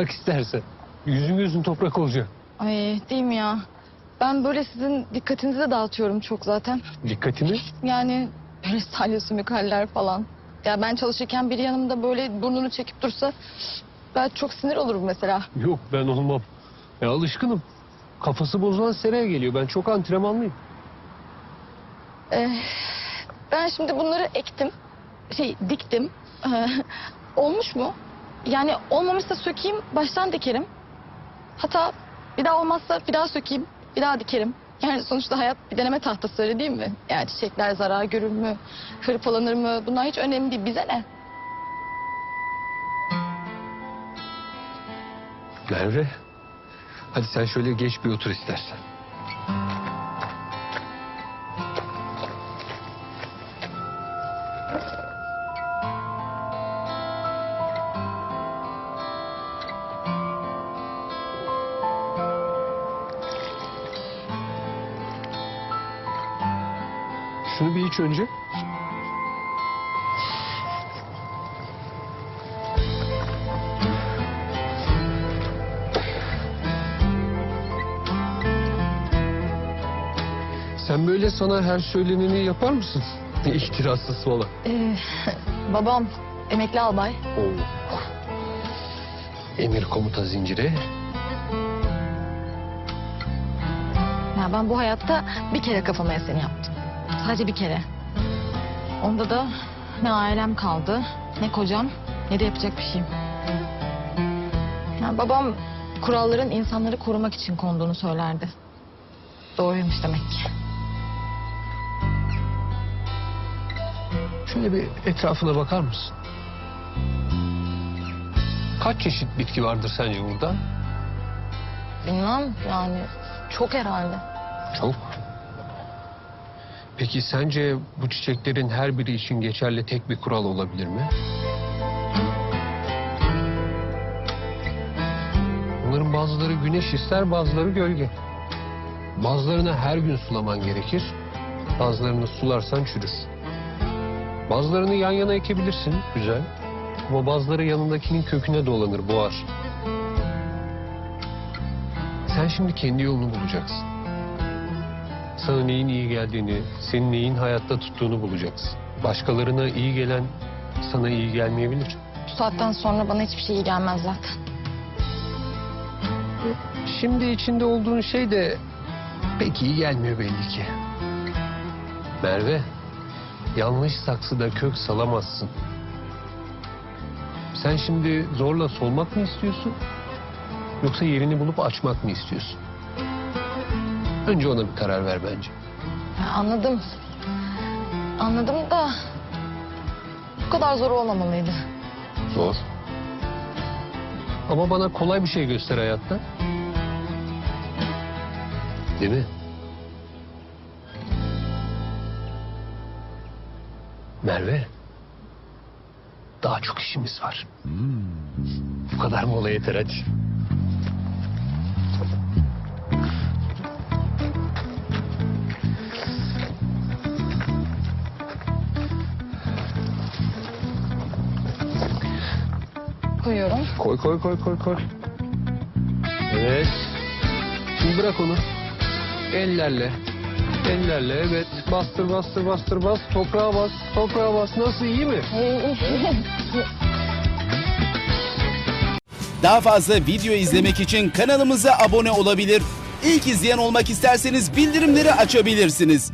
Bırak istersen. Yüzün gözün toprak olacak. Ay değil mi ya? Ben böyle sizin dikkatinizi de dağıtıyorum çok zaten. Dikkatimi. Yani böyle salyosumik haller falan. Ya ben çalışırken biri yanımda böyle burnunu çekip dursa ben çok sinir olurum mesela. Yok ben olmam. Ya alışkınım. Kafası bozulan seraya geliyor. Ben çok antrenmanlıyım. Ee, ben şimdi bunları ektim. Şey diktim. Ee, olmuş mu? Yani olmamışsa sökeyim baştan dikerim. Hatta bir daha olmazsa bir daha sökeyim bir daha dikerim. Yani sonuçta hayat bir deneme tahtası öyle değil mi? Yani çiçekler zarar görür mü? Hırpalanır mı? Bunlar hiç önemli değil. Bize ne? Merve. Hadi sen şöyle geç bir otur istersen. Şunu bir iç önce. Sen böyle sana her söyleneni yapar mısın? İhtirassız falan. Ee, babam emekli albay. Oo. Emir komuta zinciri. Ya ben bu hayatta bir kere kafama eseni yaptım. Sadece bir kere. Onda da ne ailem kaldı, ne kocam, ne de yapacak bir şeyim. Ya babam kuralların insanları korumak için konduğunu söylerdi. Doğruymuş demek ki. Şöyle bir etrafına bakar mısın? Kaç çeşit bitki vardır sence burada? Bilmem yani çok herhalde. Çok. Peki sence bu çiçeklerin her biri için geçerli tek bir kural olabilir mi? Bunların bazıları güneş ister, bazıları gölge. Bazılarını her gün sulaman gerekir. Bazılarını sularsan çürür. Bazılarını yan yana ekebilirsin, güzel. Ama bazıları yanındakinin köküne dolanır, boğar. Sen şimdi kendi yolunu bulacaksın. Sana neyin iyi geldiğini, senin neyin hayatta tuttuğunu bulacaksın. Başkalarına iyi gelen sana iyi gelmeyebilir. Bu saatten sonra bana hiçbir şey iyi gelmez zaten. Şimdi içinde olduğun şey de pek iyi gelmiyor belli ki. Merve, yanlış saksıda kök salamazsın. Sen şimdi zorla solmak mı istiyorsun? Yoksa yerini bulup açmak mı istiyorsun? Önce ona bir karar ver bence. Ya anladım. Anladım da bu kadar zor olmamalıydı. Zor. Ama bana kolay bir şey göster hayatta. Değil mi? Merve. Daha çok işimiz var. Bu kadar mola yeter hadi. Koyuyorum. Koy koy koy koy koy. Evet. Şimdi bırak onu. Ellerle. Ellerle evet. Bastır bastır bastır bas. Toprağa bas. Toprağa bas. Nasıl iyi mi? Daha fazla video izlemek için kanalımıza abone olabilir. İlk izleyen olmak isterseniz bildirimleri açabilirsiniz.